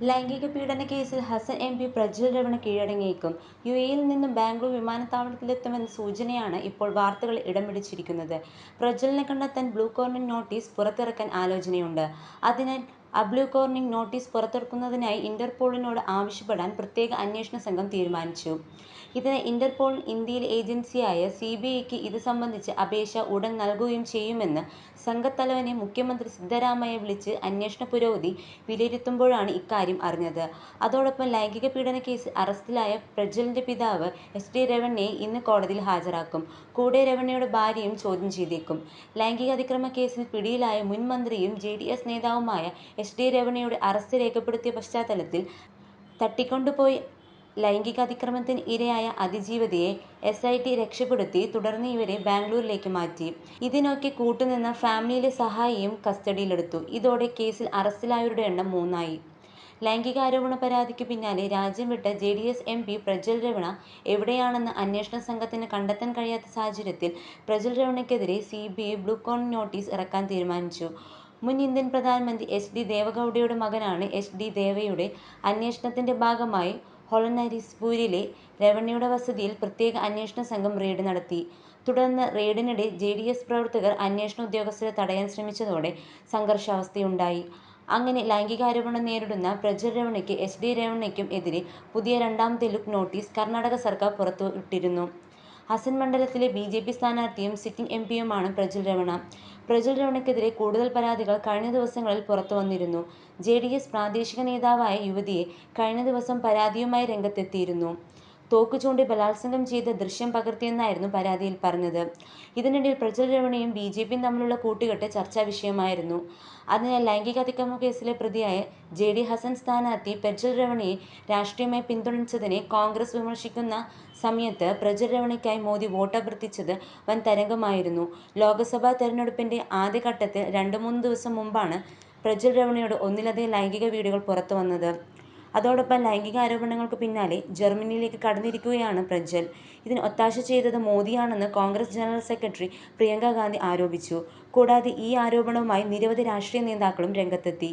ലൈംഗിക പീഡന കേസിൽ ഹസൻ എം പി പ്രജ്വൽ രവണ കീഴടങ്ങിയേക്കും. യുഎഇയിൽ നിന്നും ബാംഗ്ലൂർ വിമാനത്താവളത്തിലെത്തുമെന്ന സൂചനയാണ് ഇപ്പോൾ വാർത്തകൾ ഇടം പിടിച്ചിരിക്കുന്നത്. പ്രജ്വലിനെ കണ്ടെത്താൻ ബ്ലൂ കോർണർ നോട്ടീസ് പുറത്തിറക്കാൻ ആലോചനയുണ്ട്. അതിനാൽ ആ കോർണിംഗ് നോട്ടീസ് പുറത്തിറക്കുന്നതിനായി ഇന്റർപോളിനോട് ആവശ്യപ്പെടാൻ പ്രത്യേക അന്വേഷണ സംഘം തീരുമാനിച്ചു. ഇതിന് ഇന്റർപോൾ ഇന്ത്യയിലെ ഏജൻസിയായ സിബിഐക്ക് ഇത് സംബന്ധിച്ച അപേക്ഷ ഉടൻ നൽകുകയും ചെയ്യുമെന്ന് സംഘത്തലവനെ മുഖ്യമന്ത്രി സിദ്ധരാമയ്യ വിളിച്ച് അന്വേഷണ പുരോഗതി വിലയിരുത്തുമ്പോഴാണ് ഇക്കാര്യം അറിഞ്ഞത്. അതോടൊപ്പം ലൈംഗിക പീഡന കേസിൽ അറസ്റ്റിലായ പ്രജ്വലിന്റെ പിതാവ് എസ് ഡി രമണയെ ഇന്ന് കോടതിയിൽ ഹാജരാക്കും. കൂടെ രമണയുടെ ഭാര്യയും ചോദ്യം ചെയ്തേക്കും. കേസിൽ പിടിയിലായ മുൻ മന്ത്രിയും ജെഡിഎസ് നേതാവുമായ എസ് ഡി രമണയുടെ അറസ്റ്റ് രേഖപ്പെടുത്തിയ പശ്ചാത്തലത്തിൽ തട്ടിക്കൊണ്ടുപോയി ലൈംഗികാതിക്രമത്തിന് ഇരയായ അതിജീവതിയെ എസ് ഐ ടി രക്ഷപ്പെടുത്തി. തുടർന്ന് ഇവരെ ബാംഗ്ലൂരിലേക്ക് മാറ്റി. ഇതിനൊക്കെ കൂട്ടുനിന്ന ഫാമിലിയിലെ സഹായിയും കസ്റ്റഡിയിലെടുത്തു. ഇതോടെ കേസിൽ അറസ്റ്റിലായവരുടെ എണ്ണം മൂന്നായി. ലൈംഗികാരോപണ പരാതിക്ക് പിന്നാലെ രാജ്യം വിട്ട J D S M P Prajwal Revanna എവിടെയാണെന്ന് അന്വേഷണ സംഘത്തിന് കണ്ടെത്താൻ കഴിയാത്ത സാഹചര്യത്തിൽ Prajwal B I blue corner notice ഇറക്കാൻ തീരുമാനിച്ചു. മുൻ ഇന്ത്യൻ പ്രധാനമന്ത്രി എച്ച് ഡി ദേവഗൗഡയുടെ മകനാണ് എച്ച് ഡി ദേവയുടെ അന്വേഷണത്തിന്റെ ഭാഗമായി ഹൊളനരിസ്പൂരിലെ രമണയുടെ വസതിയിൽ പ്രത്യേക അന്വേഷണ സംഘം റെയ്ഡ് നടത്തി. തുടർന്ന് റെയ്ഡിനിടെ ജെ. ഡി. എസ് പ്രവർത്തകർ അന്വേഷണ ഉദ്യോഗസ്ഥരെ തടയാൻ ശ്രമിച്ചതോടെ സംഘർഷാവസ്ഥയുണ്ടായി. അങ്ങനെ ലൈംഗികാരോപണം നേരിടുന്ന പ്രജ്വൽ രവണയ്ക്കും എച്ച് ഡി രമണയ്ക്കും എതിരെ പുതിയ രണ്ടാമത്തെ ലുക്ക് നോട്ടീസ് കർണാടക സർക്കാർ പുറത്തുവിട്ടിരുന്നു. ഹസൻ മണ്ഡലത്തിലെ ബി ജെ പി സ്ഥാനാർത്ഥിയും സിറ്റിങ് എംപിയുമാണ് പ്രജ്വൽ രമണ പ്രജ്വൽ രമണയ്ക്കെതിരെ കൂടുതൽ പരാതികൾ കഴിഞ്ഞ ദിവസങ്ങളിൽ പുറത്തുവന്നിരുന്നു. എസ് പ്രാദേശിക നേതാവായ യുവതിയെ കഴിഞ്ഞ ദിവസം പരാതിയുമായി രംഗത്തെത്തിയിരുന്നു. തോക്ക് ചൂണ്ടി ബലാത്സംഗം ചെയ്ത് ദൃശ്യം പകർത്തിയെന്നായിരുന്നു പരാതിയിൽ പറഞ്ഞത്. ഇതിനിടയിൽ പ്രജ്വൽ ജെ പിയും തമ്മിലുള്ള കൂട്ടുകെട്ട് ചർച്ചാ വിഷയമായിരുന്നു അതിനാൽ ലൈംഗികാതിക്രമ കേസിലെ പ്രതിയായ ജെ ഡി ഹസൻ സ്ഥാനാർത്ഥി പ്രജ്വൽ രവണയെ രാഷ്ട്രീയമായി പിന്തുണച്ചതിനെ കോൺഗ്രസ് വിമർശിക്കുന്ന സമയത്ത് പ്രജ്വൽ രവണയ്ക്കായി മോദി വോട്ടഭ്യർത്ഥിച്ചത് വൻ തരംഗമായിരുന്നു. ലോക്സഭാ തെരഞ്ഞെടുപ്പിന്റെ ആദ്യഘട്ടത്തിൽ രണ്ടുമൂന്ന് ദിവസം മുമ്പാണ് പ്രജ്വൽ രവണയുടെ ഒന്നിലധികം ലൈംഗിക വീഡിയോകൾ പുറത്തുവന്നത്. അതോടൊപ്പം ലൈംഗിക ആരോപണങ്ങൾക്ക് പിന്നാലെ ജർമ്മനിയിലേക്ക് കടന്നിരിക്കുകയാണ് പ്രജ്വൽ. ഇതിന് ഒത്താശ ചെയ്തത് മോദിയാണെന്ന് കോൺഗ്രസ് ജനറൽ സെക്രട്ടറി പ്രിയങ്ക ഗാന്ധി ആരോപിച്ചു. കൂടാതെ ഈ ആരോപണവുമായി നിരവധി രാഷ്ട്രീയ നേതാക്കളും രംഗത്തെത്തി.